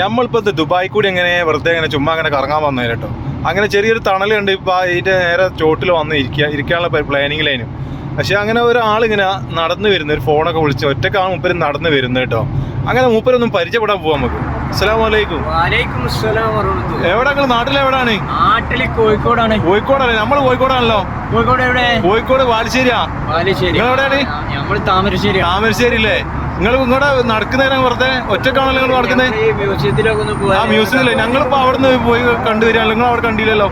നമ്മളിപ്പോ ഇത് ദുബായി കൂടി ഇങ്ങനെ വെറുതെ ഇങ്ങനെ ചുമ്മാ അങ്ങനെ കറങ്ങാൻ വന്നു കേട്ടോ അങ്ങനെ ചെറിയൊരു തണലുണ്ട് ഇപ്പൊ അതിന്റെ നേരെ ചോട്ടിൽ വന്ന് ഇരിക്കുക ഇരിക്കാനുള്ള ലൈനും പക്ഷെ അങ്ങനെ ഒരാളിങ്ങനെ നടന്നു വരുന്ന ഒരു ഫോണൊക്കെ വിളിച്ച് ഒറ്റക്കാണ് മൂപ്പര് നടന്നു വരുന്നത് കേട്ടോ അങ്ങനെ മൂപ്പരൊന്നും പരിചയപ്പെടാൻ പോവാം നമുക്ക്. അസ്സലാമു അലൈക്കും. വലൈക്കും അസ്സലാം വറഹ്മത്തുള്ളാഹി. എവിടെ നാട്ടിലെവിടാണ് നാട്ടിൽ കോഴിക്കോടാണ്. കോഴിക്കോടല്ലേ? നമ്മൾ കോഴിക്കോടാണല്ലോ. കോഴിക്കോട് എവിടെ? കോഴിക്കോട് വാലിശ്ശേരിയാ. നിങ്ങൾ എവിടെയാണ്? നമ്മൾ താമരശ്ശേരി താമരശ്ശേരി നിങ്ങൾ ഇങ്ങോട്ട് നടക്കുന്നേരം വെറുതെ ഒറ്റക്കാണല്ലോ നിങ്ങൾ നടക്കുന്നത് ആ മ്യൂസിയത്തിലൊക്കെ ഒന്ന് ആ പോവാൻ മ്യൂസിയത്തിലെ ഞങ്ങളിപ്പോ അവിടെ നിന്ന് പോയി കണ്ടുവരിക നിങ്ങൾ അവിടെ കണ്ടില്ലല്ലോ?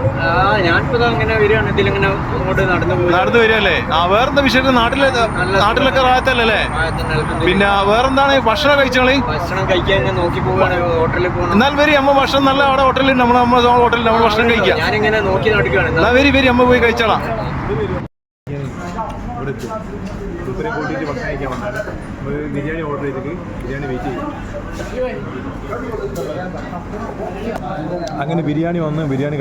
നടന്നു പോയി നടന്നു വരികയല്ലേ? ആ വേറെന്താ വിശേഷം? നാട്ടിലെ നാട്ടിലൊക്കെ റായത്തല്ലേ പിന്നെ വേറെന്താണ് ഭക്ഷണം കഴിച്ചോളി ഭക്ഷണം കഴിക്കാൻ നോക്കി പോവാണ് ഹോട്ടലിൽ പോകണം എന്നാൽ വരി അമ്മ ഭക്ഷണം നല്ല അവിടെ ഹോട്ടലിൽ നമ്മൾ നമ്മുടെ ഹോട്ടലിൽ നമ്മൾ ഭക്ഷണം കഴിക്കാം ഞാനിങ്ങനെ നോക്കി നടക്കുകയാണ്. എന്നാ വരി വരി അമ്മ പോയി കഴിച്ചോളാം. ബിരിയാണി ഓർഡർ ചെയ്തിട്ട് ബിരിയാണി വെയിറ്റ് ചെയ്യും അങ്ങനെ ബിരിയാണി വന്ന് ബിരിയാണി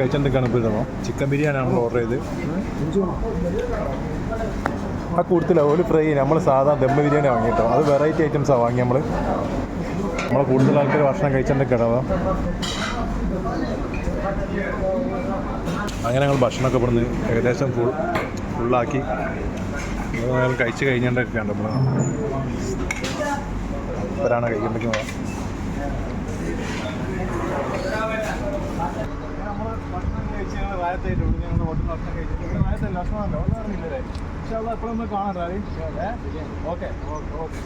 ഇപ്പോൾ ഇടുമ്പോൾ ചിക്കൻ ബിരിയാണിയാണ് നമ്മൾ ഓർഡർ ചെയ്ത് ആ കൂടുതൽ ഒരു ഫ്രൈ നമ്മൾ സാധാ ദമ്മ ബിരിയാണി വാങ്ങി കേട്ടോ അത് വെറൈറ്റി ഐറ്റംസാണ് വാങ്ങി നമ്മൾ നമ്മൾ കൂടുതൽ ആൾക്കാർ ഭക്ഷണം കഴിച്ചോണ്ടിരിക്കണം അതോ. അങ്ങനെ ഞങ്ങൾ ഭക്ഷണമൊക്കെ ഇവിടുന്ന് ഏകദേശം ഫുൾ ഫുള്ളാക്കി ഞങ്ങൾ കഴിച്ച് കഴിഞ്ഞിട്ടൊക്കെയാണ് നമ്മൾ ഇവരാണ് കഴിക്കുമ്പോഴേക്കും ഓക്കെ ഓക്കെ.